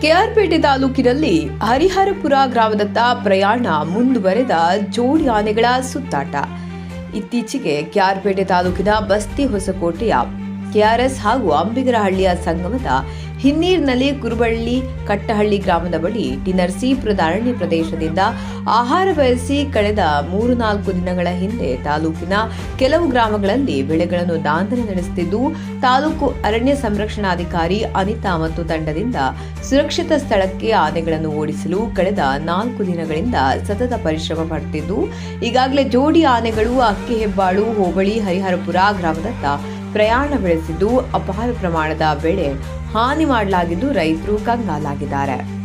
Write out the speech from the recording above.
ಕೆಆರ್ಪೇಟೆ ತಾಲೂಕಿನಲ್ಲಿ ಹರಿಹರಪುರ ಗ್ರಾಮದತ್ತ ಪ್ರಯಾಣ ಮುಂದುವರೆದ ಜೋಡಿ ಆನೆಗಳ ಸುತ್ತಾಟ. ಇತ್ತೀಚೆಗೆ ಕೆಆರ್ಪೇಟೆ ತಾಲೂಕಿನ ಬಸ್ತಿ ಹೊಸಕೋಟೆಯ ಕೆಆರ್ಎಸ್ ಹಾಗೂ ಅಂಬಿಗರಹಳ್ಳಿಯ ಸಂಗಮದ ಹಿನ್ನೀರಿನಲ್ಲಿ ಕುರುಬಳ್ಳಿ ಕಟ್ಟಹಳ್ಳಿ ಗ್ರಾಮದ ಬಳಿ ಟಿ ಅರಣ್ಯ ಪ್ರದೇಶದಿಂದ ಆಹಾರ ಬಯಸಿ ಕಳೆದ ಮೂರು ನಾಲ್ಕು ದಿನಗಳ ಹಿಂದೆ ತಾಲೂಕಿನ ಕೆಲವು ಗ್ರಾಮಗಳಲ್ಲಿ ಬೆಳೆಗಳನ್ನು ದಾಂಧನೆ ನಡೆಸುತ್ತಿದ್ದು, ತಾಲೂಕು ಅರಣ್ಯ ಸಂರಕ್ಷಣಾಧಿಕಾರಿ ಅನಿತಾ ಮತ್ತು ತಂಡದಿಂದ ಸುರಕ್ಷಿತ ಸ್ಥಳಕ್ಕೆ ಆನೆಗಳನ್ನು ಓಡಿಸಲು ಕಳೆದ ನಾಲ್ಕು ದಿನಗಳಿಂದ ಸತತ ಪರಿಶ್ರಮ ಪಡುತ್ತಿದ್ದು, ಈಗಾಗಲೇ ಜೋಡಿ ಆನೆಗಳು, ಅಕ್ಕಿ ಹೆಬ್ಬಾಳು, ಹೋಬಳಿ, ಹರಿಹರಪುರ ಗ್ರಾಮದತ್ತ ಪ್ರಯಾಣ ಬೆಳೆಸಿದ್ದು ಅಪಾರ ಪ್ರಮಾಣದ ಬೆಳೆ ಹಾನಿ ಮಾಡಲಾಗಿದ್ದು ರೈತರು ಕಂಗಾಲಾಗಿದ್ದಾರೆ.